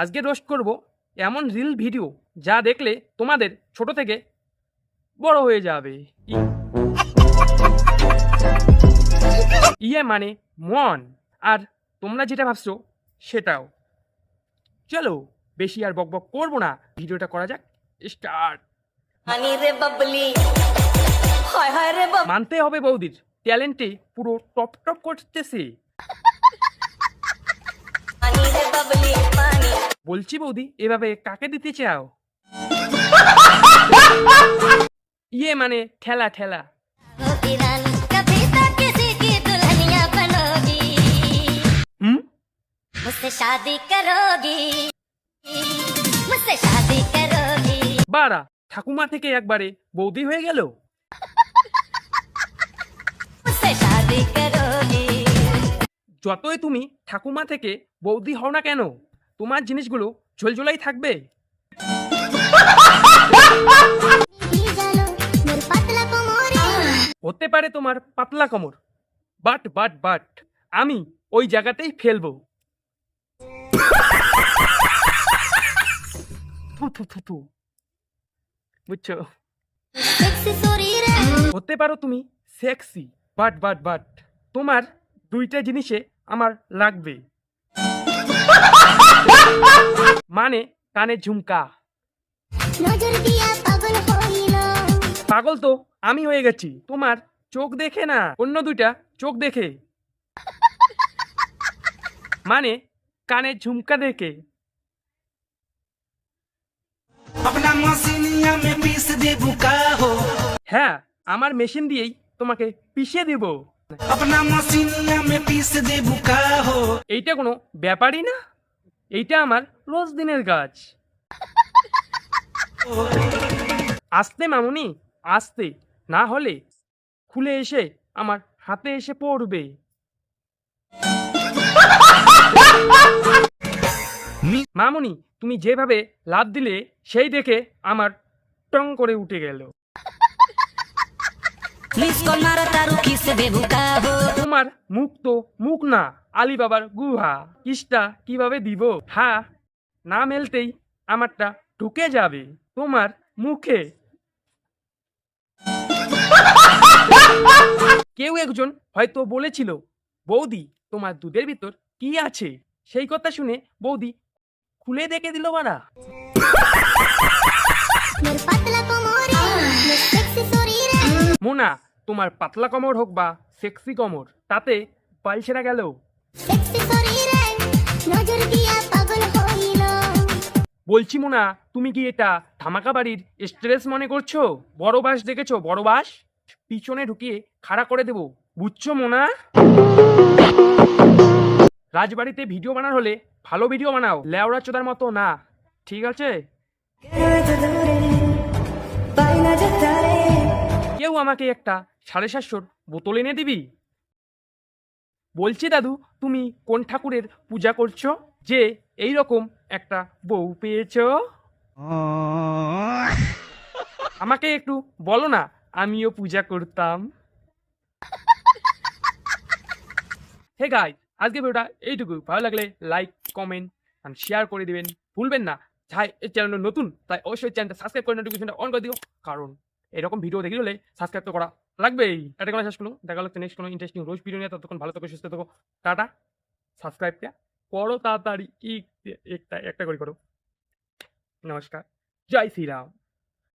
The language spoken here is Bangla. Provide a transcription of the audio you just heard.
আজকে রোস্ট করব এমন রিল ভিডিও যা দেখলে তোমাদের ছোট থেকে বড় হয়ে যাবে। ইয়ে মানে মন। আর তোমরা যেটা ভাবছ সেটাও। চলো বেশি আর বকবক করব না। ভিডিওটা করা যাক স্টার্ট হানি রে বাবলি। হায় হায় রে বাবলি মানতে হবে বৌদির। ট্যালেন্টে পুরো টপ টপ করতেছে। বলছি বৌদি, এভাবে কাকে দিতে চাও? ইয়ে মানে ঠেলা ঠেলা। হুম? ঠাকুমা থেকে একবারে বৌদি হয়ে গেল? যতই তুমি ঠাকুমা থেকে বৌদি হও না কেন তোমার জিনিসগুলো ঝোলঝোলাই থাকবে। হতে পারে তোমার পাতলা কোমর। বাট বাট বাট, আমি ওই জায়গাতেই ফেলব। বুঝছ? হতে পারো তুমি সেক্সি বাট বাট বাট, তোমার দুইটা জিনিসে আমার লাগবে। মানে কানে ঝুমকা। পাগল তো আমি হয়ে গেছি। তোমার চোখ দেখে না অন্য দুইটা চোখ দেখে। মানে কানে ঝুমকা দেখে। হ্যাঁ আমার মেশিন দিয়েই তোমাকে পিষে দেব। এইটা কোনো ব্যাপারই না। এইটা আমার রোজ দিনের কাজ আসতে মামুনি, আসতে। না হলে খুলে এসে আমার হাতে এসে পড়বে। মামুনি, তুমি যেভাবে লাভ দিলে, সেই দেখে আমার টং করে উঠে গেল। লিসকো মারো তারু কিস বেবুকা হো। তোমার মুখ তো মুখ না আলিবাবার গুহা। কিসটা কীভাবে দিব? হ্যাঁ না মেলতেই আমারটা ঢুকে যাবে তোমার মুখে। কেউ একজন হয়তো বলেছিল বৌদি তোমার দুধের ভিতর কি আছে? সেই কথা শুনে বৌদি খুলে দেখে দিল বাড়া মোনা তোমার পাতলা কমর হোক বা সেক্সি কমর তাতে পাল ছেঁড়া গেল বলছি মোনা তুমি কি এটা ধামাকা বাড়ির স্ট্রেস মনে করছ? বড় বাস দেখেছ? বড় বাস? পিছনে ঢুকিয়ে খাড়া করে দেবো। বুঝছ মোনা? রাজবাড়িতে ভিডিও বানার হলে ভালো ভিডিও বানাও। লেওড়া চোদার মতো না। ঠিক আছে? কেউ আমাকে একটা সাড়ে সাতশোর বোতল এনে দিবি? বলছি দাদু, তুমি কোন ঠাকুরের পূজা করছ যে এই রকম একটা বউ পেয়েছ? আমাকে একটু বলো না, আমিও পূজা করতাম। হে গাই আজকে ভিডিওটা এইটুকু। ভালো লাগলে লাইক, কমেন্ট আর শেয়ার করে দিবেন। ভুলবেন না। যাই, এই চ্যানেল নতুন, তাই অবশ্যই চ্যানেলটা সাবস্ক্রাইব করে নোটিফিকেশনটা অন করে দিও। কারণ এরকম ভিডিও দেখি হলে সাবস্ক্রাইব তো করা লাগবেই। এটা কোনো শেষ করল। দেখা হচ্ছে নেক্সট কোনো ইন্টারেস্টিং রোজ ভিডিও নিয়ে। ততক্ষণ ভালো থাকো, সুস্থ থাকো। টাটা। সাবস্ক্রাইবটা করো তাড়াতাড়ি। একটা একটা করে করো। নমস্কার। জয় শ্রীরাম।